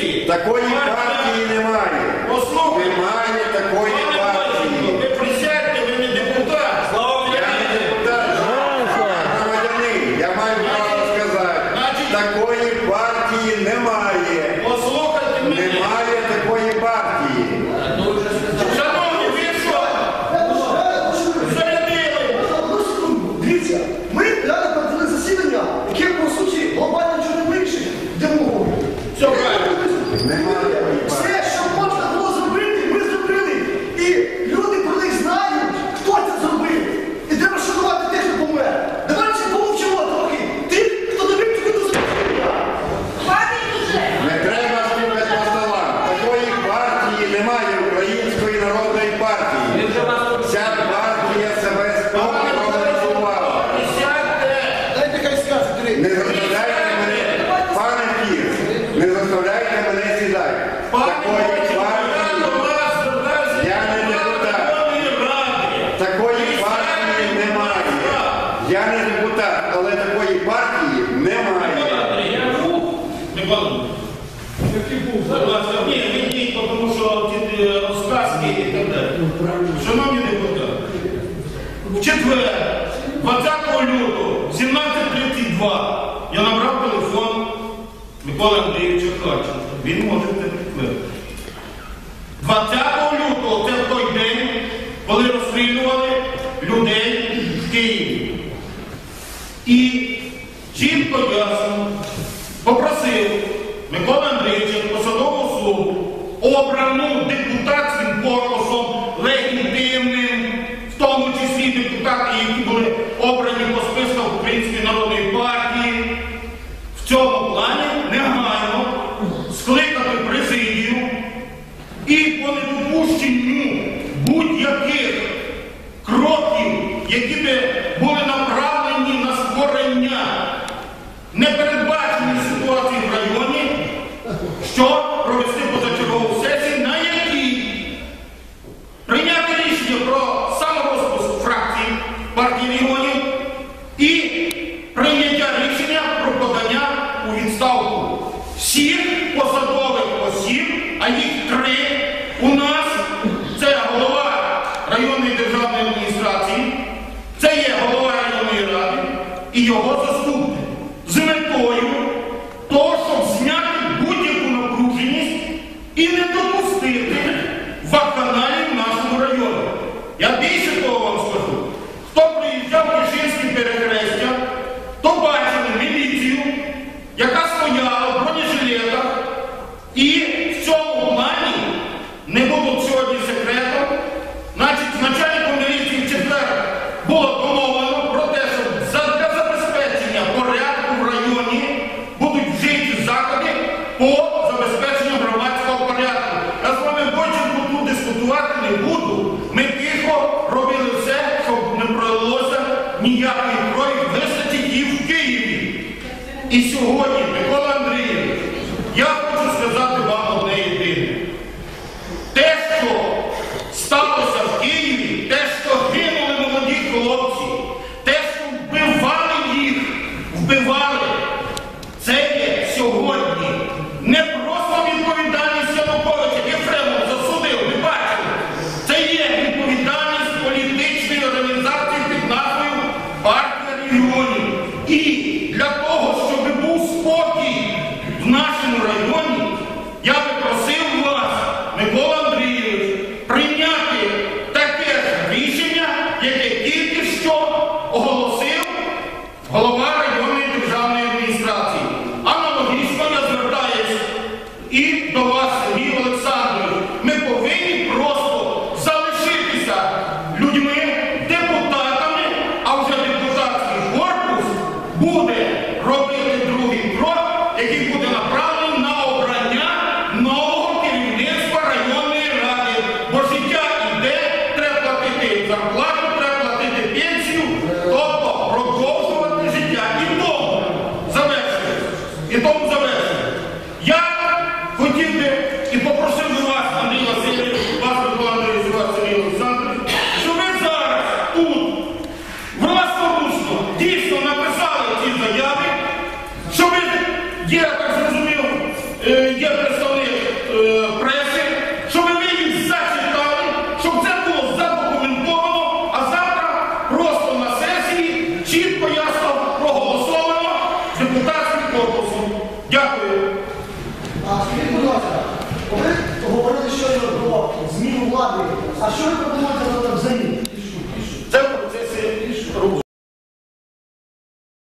Такої партії немає. Немає такої Né? Такої партії. Я не депутат. Такої партії немає. Я не депутат, але такої партії немає. Ні, відійдіть, тому що е, розказки і так далі. Шановні депутати, в четвер, 20 лютого, 17.32, я набрав телефон Миколи Андрійовича Харченка. Він може підтвердити. 20 лютого, це в той день, коли розстрілювали людей в Києві. І чітко ясно попросив Микола Андрійовича посадову особу, обрану депутатським корпусом, легітимним, в тому числі депутати, які були обрані по списках Української народної партії, в цьому плані негайно скликати президію і по недопущенню будь-яких кроків, які би були направлені на створення непередбаченої ситуації в районі, що провести позачергову сесію, на якій прийняти рішення про саморозпуск фракції партії регіонів і прийняття рішення про подання у відставку всіх посадових осіб, а їх три у нас по забезпеченню громадського порядку. Я з вами Бойченко тут дискутувати не буду. Ми тихо робили все, щоб не пролилося ніякої крові, вистачить і в Києві. І сьогодні, Микола Андрійович, я хочу сказати give them ви говорили щойно про зміну влади. А що ви